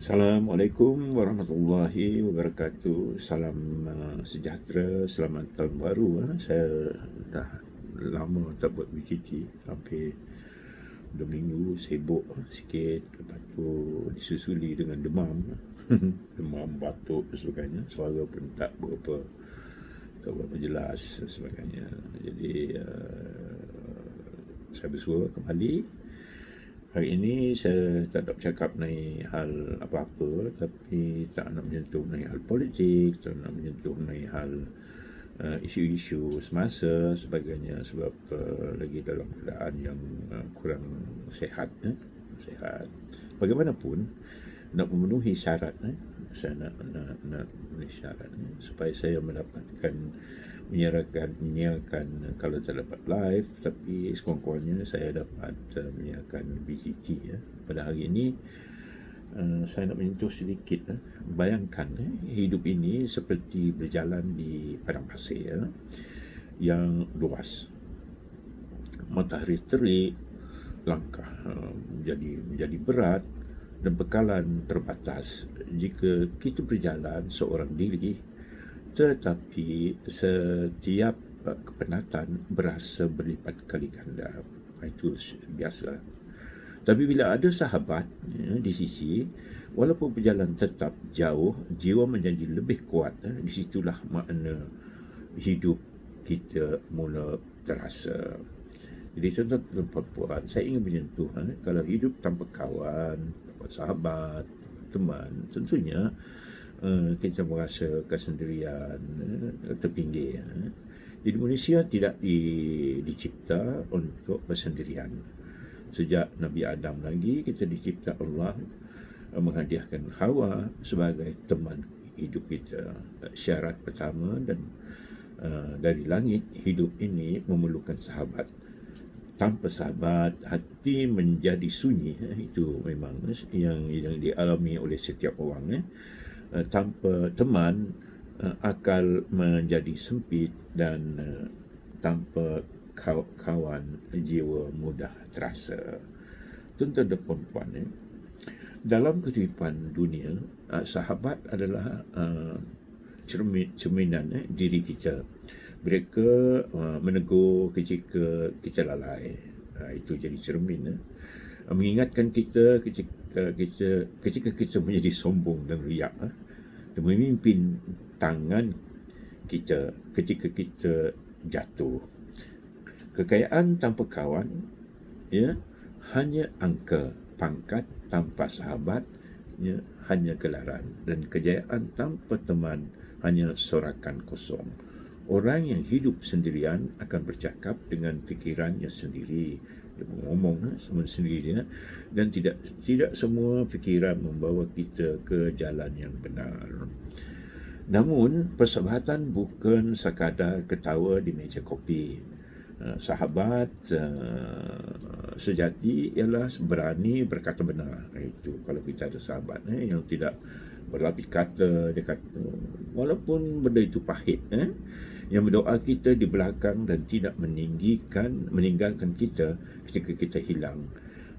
Assalamualaikum warahmatullahi wabarakatuh. Salam uh, sejahtera, selamat tahun baru. Uh. Saya dah lama tak buat BKT sampai dua minggu sibuk sikit lepas tu disusuli dengan demam demam batuk dan sebagainya suara pun tak berapa tak berapa jelas dan sebagainya jadi uh, saya bersua kembali Hari ini saya tak nak bercakap mengenai hal apa-apa tapi tak nak menyentuh mengenai hal politik, tak nak menyentuh mengenai hal uh, isu-isu semasa sebagainya sebab uh, lagi dalam keadaan yang uh, kurang sehat eh? sehat. Bagaimanapun nak memenuhi syarat eh? saya nak nak nak memenuhi syarat eh? supaya saya mendapatkan menyiarkan menyiarkan kalau tak dapat live tapi sekurang-kurangnya saya dapat uh, menyiarkan BGT ya. pada hari ini uh, saya nak menyentuh sedikit uh, bayangkan uh, hidup ini seperti berjalan di padang pasir ya, yang luas matahari terik langkah uh, menjadi menjadi berat dan bekalan terbatas jika kita berjalan seorang diri tetapi setiap uh, kepenatan berasa berlipat kali ganda. Itu biasa. Tapi bila ada sahabat ya, di sisi, walaupun perjalanan tetap jauh, jiwa menjadi lebih kuat. Ya, di situlah makna hidup kita mula terasa. Jadi tuan-tuan puan saya ingin menyentuh ya, kalau hidup tanpa kawan, sahabat, teman, tentunya Eh, kita merasa kesendirian uh, terpinggir uh. jadi manusia tidak di, dicipta untuk bersendirian sejak Nabi Adam lagi kita dicipta Allah uh, menghadiahkan Hawa sebagai teman hidup kita. Syarat pertama dan uh, dari langit hidup ini memerlukan sahabat tanpa sahabat hati menjadi sunyi itu memang yang yang dialami oleh setiap orang eh uh, tanpa teman akal menjadi sempit dan tanpa kawan jiwa mudah terasa. Tuan-tuan dan puan eh, dalam kehidupan dunia, sahabat adalah uh, cermin, cerminan eh, diri kita. Mereka uh, menegur ketika kita lalai. Uh, itu jadi cermin. Eh. Mengingatkan kita ketika kita ketika kita menjadi sombong dan riak eh, dan memimpin tangan kita ketika kita jatuh kekayaan tanpa kawan ya hanya angka pangkat tanpa sahabat ya hanya gelaran dan kejayaan tanpa teman hanya sorakan kosong orang yang hidup sendirian akan bercakap dengan fikirannya sendiri dia mengomong ha, sama sendiri ya. dan tidak tidak semua fikiran membawa kita ke jalan yang benar. Namun persahabatan bukan sekadar ketawa di meja kopi. Uh, sahabat uh, sejati ialah berani berkata benar. Itu kalau kita ada sahabat eh, yang tidak berlapis kata dia kata walaupun benda itu pahit eh, yang berdoa kita di belakang dan tidak meninggikan meninggalkan kita ketika kita hilang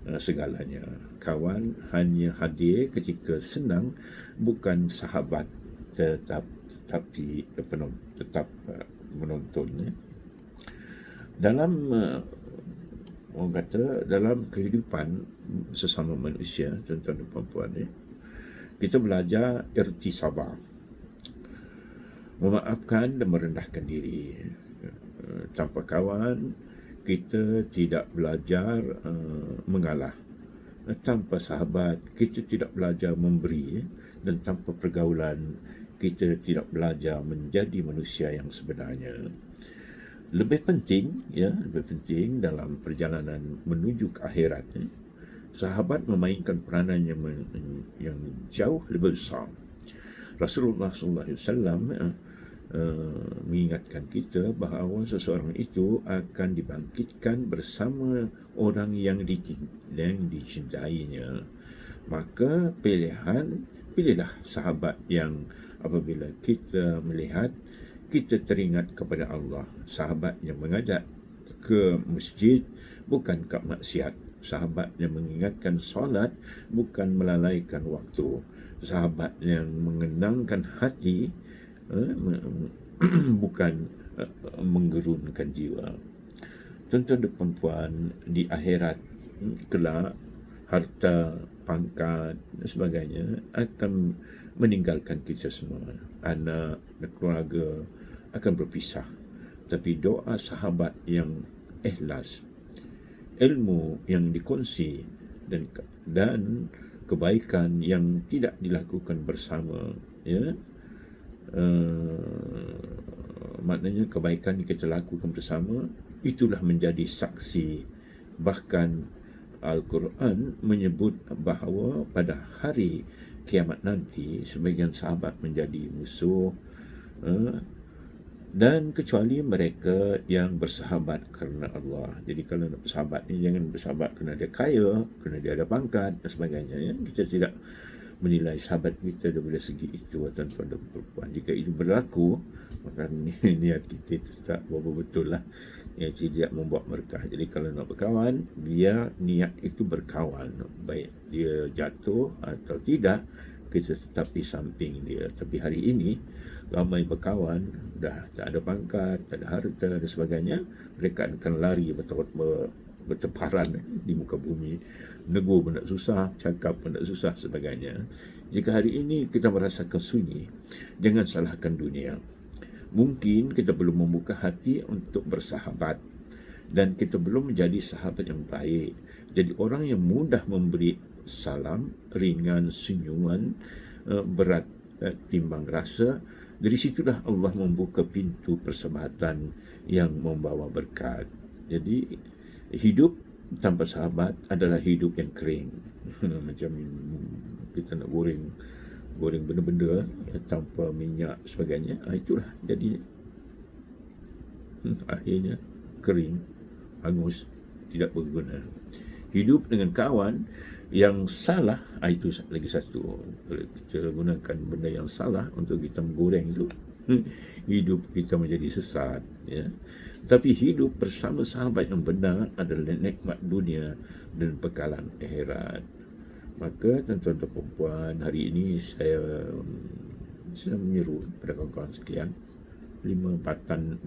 uh, segalanya kawan hanya hadir ketika senang bukan sahabat tetap tetapi penon, tetap uh, menonton ya. dalam uh, orang kata dalam kehidupan sesama manusia tuan-tuan dan puan-puan ya, kita belajar erti sabar memaafkan dan merendahkan diri. Eh, tanpa kawan kita tidak belajar uh, mengalah. Tanpa sahabat kita tidak belajar memberi dan tanpa pergaulan kita tidak belajar menjadi manusia yang sebenarnya. Lebih penting ya lebih penting dalam perjalanan menuju ke akhirat sahabat memainkan peranan yang, yang jauh lebih besar Rasulullah sallallahu alaihi uh, mengingatkan kita bahawa seseorang itu akan dibangkitkan bersama orang yang, dicintainya. Maka pilihan, pilihlah sahabat yang apabila kita melihat, kita teringat kepada Allah. Sahabat yang mengajak ke masjid bukan ke maksiat sahabat yang mengingatkan solat bukan melalaikan waktu sahabat yang mengenangkan hati eh, bukan eh, menggerunkan jiwa. Tuan-tuan dan puan di akhirat hmm, kelak harta pangkat dan sebagainya akan meninggalkan kita semua. Anak dan keluarga akan berpisah. Tapi doa sahabat yang ikhlas ilmu yang dikongsi dan dan kebaikan yang tidak dilakukan bersama ya. Uh, maknanya kebaikan yang kita lakukan bersama itulah menjadi saksi. Bahkan Al-Quran menyebut bahawa pada hari kiamat nanti sebagian sahabat menjadi musuh uh, dan kecuali mereka yang bersahabat kerana Allah. Jadi kalau nak bersahabat ni jangan bersahabat kerana dia kaya, kerana dia ada pangkat dan sebagainya. Ya. Kita tidak menilai sahabat kita daripada segi itu tuan-tuan dan perempuan. Jika itu berlaku, maka niat kita itu tak berapa betul lah. Yang tidak membuat berkah. Jadi kalau nak berkawan, biar niat itu berkawan. Baik dia jatuh atau tidak, kita tetap di samping dia. Tapi hari ini, ramai berkawan, dah tak ada pangkat, tak ada harta dan sebagainya, mereka akan lari berteparan di muka bumi. Negur pun tak susah, cakap pun tak susah sebagainya. Jika hari ini kita merasakan sunyi, jangan salahkan dunia. Mungkin kita belum membuka hati untuk bersahabat dan kita belum menjadi sahabat yang baik. Jadi orang yang mudah memberi salam, ringan senyuman, eh, berat eh, timbang rasa. Dari situlah Allah membuka pintu persahabatan yang membawa berkat. Jadi hidup tanpa sahabat adalah hidup yang kering. Macam kita nak goreng goreng benda-benda ya, tanpa minyak sebagainya. Ah, itulah jadi hmm, akhirnya kering, hangus, tidak berguna. Hidup dengan kawan yang salah ah, itu lagi satu. Kalau kita gunakan benda yang salah untuk kita menggoreng itu hidup kita menjadi sesat ya. Tapi hidup bersama sahabat yang benar adalah nikmat dunia dan bekalan akhirat. Maka tuan-tuan dan puan hari ini saya saya menyeru kepada kawan-kawan sekalian lima batan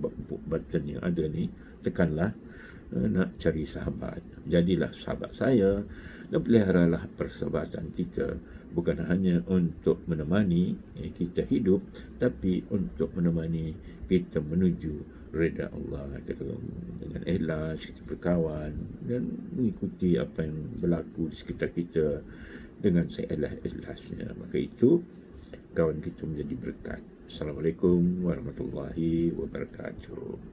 batan yang ada ni tekanlah nak cari sahabat. Jadilah sahabat saya dan peliharalah persahabatan kita. Bukan hanya untuk menemani eh, kita hidup tapi untuk menemani kita menuju reda Allah kita dengan ikhlas kita berkawan dan mengikuti apa yang berlaku di sekitar kita dengan seikhlas-ikhlasnya. Maka itu kawan kita menjadi berkat. Assalamualaikum warahmatullahi wabarakatuh